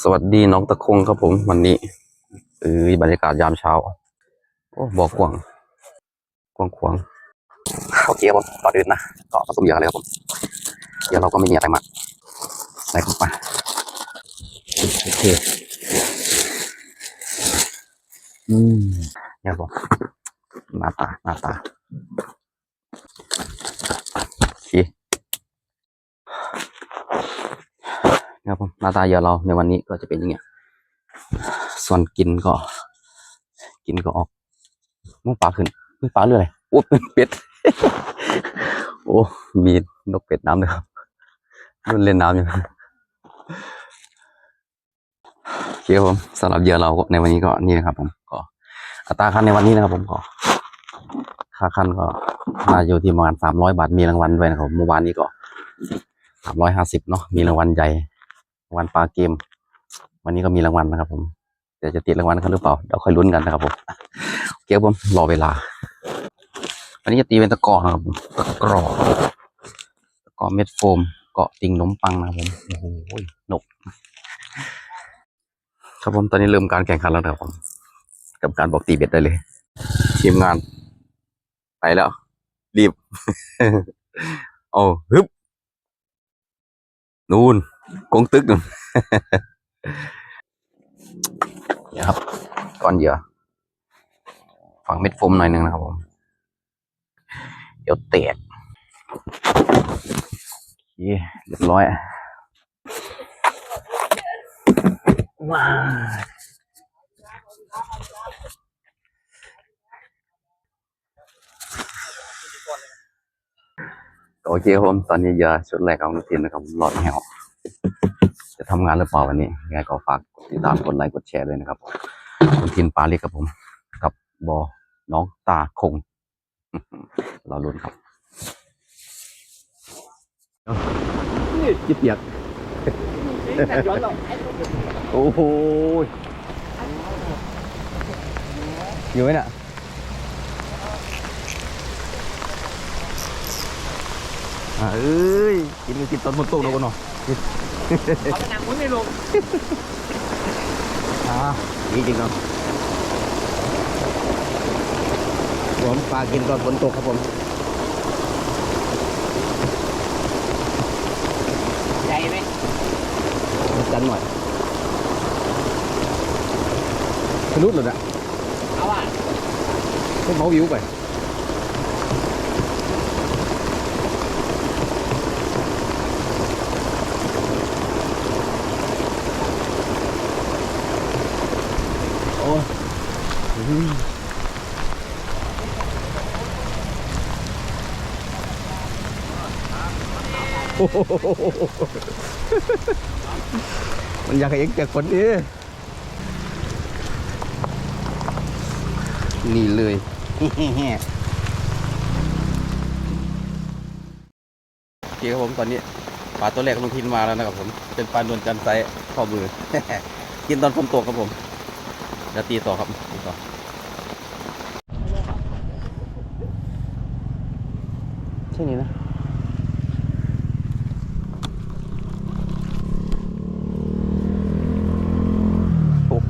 สวัสดีน้องตะคงครับผมวันนี้เออบรรยากาศยามเช้าโอ้บอกกว้างกว้างขวางโอเคครับผมก่อนอื่นนะก็ผสมเหยื่อเลยครับผมเดี๋ยวเราก็ไม่มีอะไรมากใส่เข้าไปโอเคอืมเนี่ยครับผมหน้าตาหน้าตาโอเค นะครับผมหน้า ตาเยื่อเราในวันนี้ก็จะเป็นอย่างเงี้ย ส่วนกินก็ กินก็ออกมุ้งปลาขึ้นมุ้งปลาเรื่อยโอ้เป็นเป็ด โอ้มีนกเป็ดน้ำด้วยครับรุ่นเล่นน้ำอยู่โอเคผมสำหรับเยื่อเราในวันนี้ก็นี่นะครับ ผมก็อัตราคันในวันนี้นะครับ ผมก็ค่าคันก็น่าอยู่ที่ประมาณสามร้อยบาทมีรางวัลด้วยนะครับเมื่อวานนี้ก็สามร้อยห้าสิบเนาะมีรางวัลใหญ่ รางวัลปลาเกม วันนี้ก็มีรางวัลนะครับ ผมแต่จะติดรางวัลกันหรือเปล่าเดี๋ยวค่อยลุ้นกันนะครับผมเกี่ยวผมรอเวลา วันนี้จะตีเป็นตะกร้อนะครับตะกรอตะกรอเม็ดโฟม เกาะติ่งขนมปังนะครับผมโอ้โหนก ครับผมตอนนี้เริ่มการแข่งขันแล้วนะครับผมกับการบอกตีเบ็ดได้เลย ทีมงาน ไปแล้ว รีบ โอ้ฮึบ นู่น กงตึกนู่นเนี่ยครับก้อนเหยื่อฝังเม็ดโฟมหน่อยหนึงนะครับผมเดี๋ยวแตกโอเคเรียบร้อยว้าวโอเคครับผมตอนนี้เยื่อชุดแรกของทีมนะครับหลอดแหว จะทำงานหรือเปล่าวันนี้ยังไงก็ฝากติดตามกดไลค์กดแชร์ด้วยนะครับคุณทินปาเล็กครับผม กับบอน้องตาคง เราลุ้นครับจิบเปียกโอ้โหอยู่ไหมน่ะอ่าเอ้ย กินกินตอนบนโต๊ะแล้วกันเนาะ เอาไปนั่งมุ้งในลงอ่าดีจริงครับผมปลากินตอนฝนตกครับผมใหญ่ไหมจันหน่อยทะลุเลยอะเอาอะให้เมาวิวไปโอ้ยอุ้ยโอ้โห มันอยากให้เอ็งเจอคนนี้นี่เลยโอเคครับผมตอนนี้ปลาตัวแรกลุงทินมาแล้วนะครับผมเป็นปลานวลจันไซข้อมือ กินตอนฝนตกครับผมเดี๋ยวตีต่อครับตีต่อใช่นี้นะ โอ้โห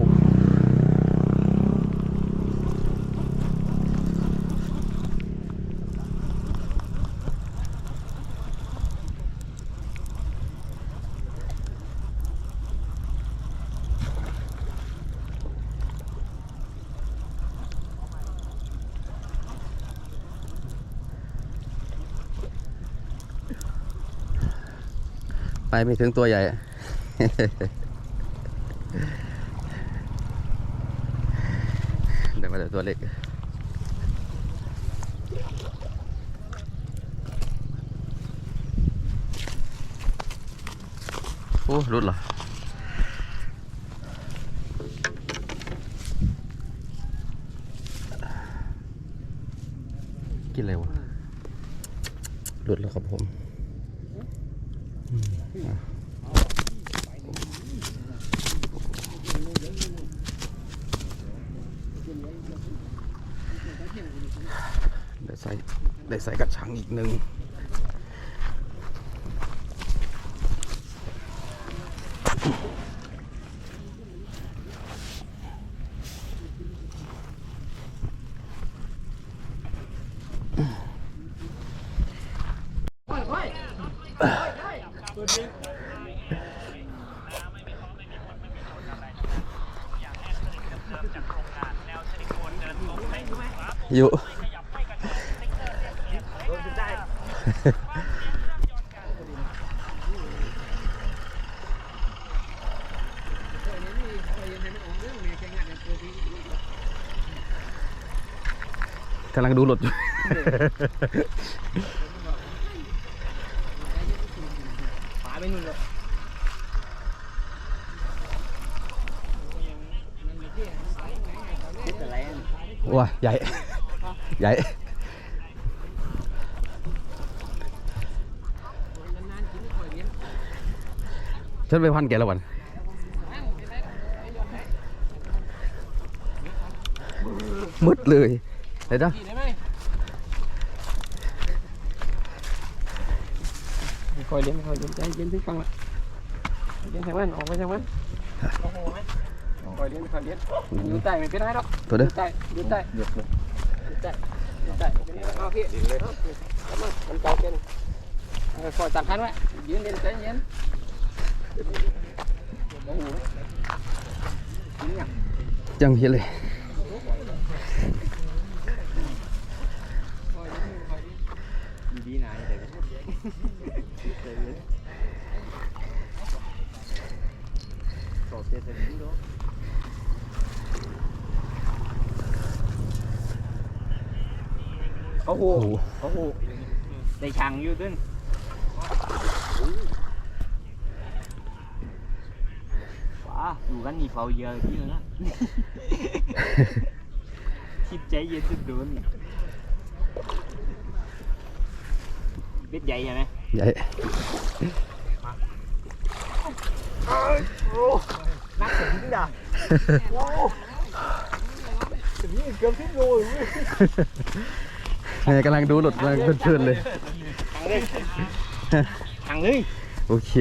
ไปไม่ถึงตัวใหญ่ได้มาแต่ตัวเล็กโอ้รุดเหรอกินอะไรวะหลุดแล้วครับผมอืมอะ ได้ใส่ได้ใส่กระชังอีกหนึ่ง ยู่โดนได้กำลังดูรถอยู่ฝาไม่นุ่นเลยว้าใหญ่ ใหญ่ฉันไปพันแกแล้ววันมืดเลยเดี๋ยวนะขี่ได้ไหมคอยเลี้ยงคอยเลี้ยงใจเย็นที่ฟังละเลี้ยงทางนั้นออกไปทางนั้นโอ้โหไหมคอยเลี้ยงคอยเลี้ยงอยู่ใต้ไม่เป็นไรหรอกตัวเด้อใต้อยู่ใต้อยู่ใต้อยู่ใต้อยู่ใต้ เอาพี่ดินเลยเอามามันเก่าเกินเออคอยตัดคันไว้ยืนเย็นใจเย็นโอ้โหกินยังจังเพียเลย ดีๆนายเดี๋ยวสอบเจ็ดเสร็จดีด้วย โอ้โหโอ้โหได้ช่างอยู่ด้วยว้าอยู่กันนี่เฝ้าเยอะที่เลยนะคิดใจเย็นสุดโดนเบ็ดใหญ่ใช่ไหมใหญ่นักถึงที่ด่าโอ้ถึงนี่เกือบสิบโลเลย เนี่ยกำลังดูรถกำลังเพลินๆเลยทางเลยทางเลยโอเค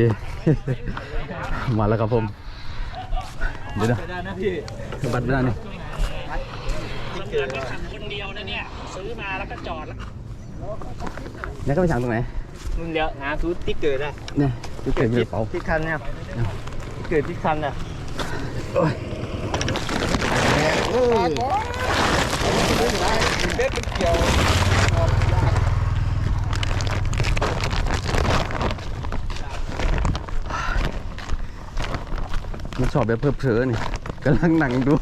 มาแล้วครับผม เดี๋ยวนะได้นะพี่บัตรไม่ได้นี่มันเดือนก็ขับคนเดียวนะเนี่ย ซื้อมาแล้วก็จอดแล้วเนี่ยก็ไปสั่งตรงไหนมึงเดี๋ยวหาทูตติ๊กเกิดได้เนี่ยที่เกิดมีกระเป๋าที่คันเนี่ยที่เกิดที่คันอะ มันชอบแบบเพิ่มเพลอนี่กำลังหนังดู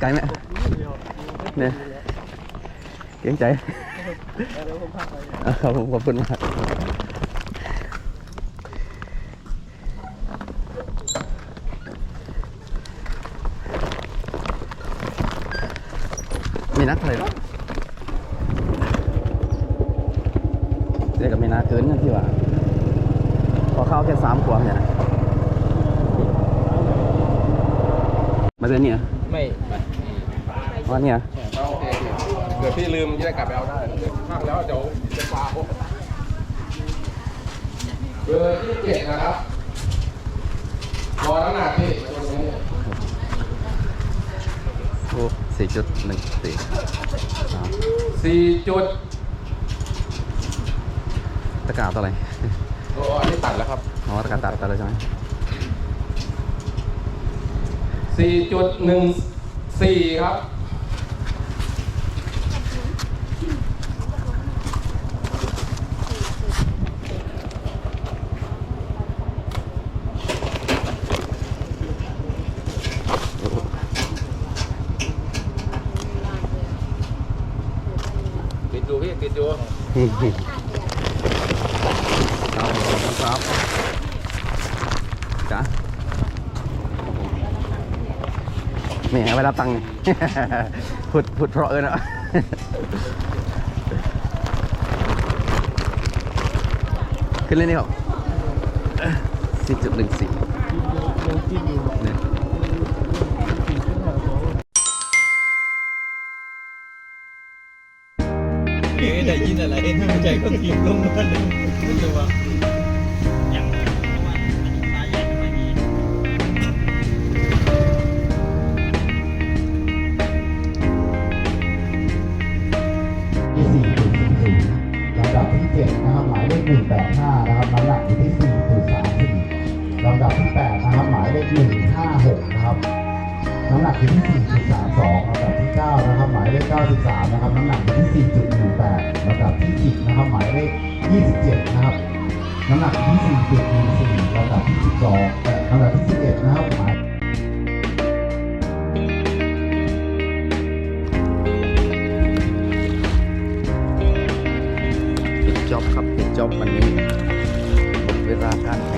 ไกลไหมเนี่ยเกรงใจครับผมขอบคุณมากมีนักอะไรหรอเรียกกับม่นาเกินนะที่ว่า พอเข้าแค่สามขวบเนี่ยนะ มา เดือนนี้เหรอไม่วันนี้เหรอเดี๋ยวพี่ลืมจะได้กลับไปเอาได้เดี๋ยวข้างแล้วเดี๋ยวจะฟาวเบอร์ที่เจ็ดนะครับรอน้ำหนักพี่โอ้สี่จุดหนึ่งสี่สามสี่จุดตะกร้าตัวอะไรโอ้อันนี้ตัดแล้วครับอ๋อตะกร้าตัดไปแล้วใช่ไหม สี่จุดหนึ่งสี่ครับปิดดูพี่ปิดดูครับขอบคุณครับจ้ะ นี่เอาไปรับตังค์พูดพูดเพราะเออนะขึ้นเลยนี่ครับสี่จุดหนึ่งสี่เนี่ยได้ยินอะไรใจก็ทีมลงมาเลยไม่รู้ว่าอย่า อยู่ที่ 4.32ลำดับที่ 9 นะครับ หมายเลข 93 นะครับ น้ำหนักอยู่ที่ 4.18ลำดับที่ 10 นะครับ หมายเลข 27 นะครับ น้ำหนักอยู่ที่4.14ลำดับที่ 12และลำดับที่ 11 นะครับ หมายปิดจ็อบครับปิดจ็อบวันนี้หมดเวลาการแข่ง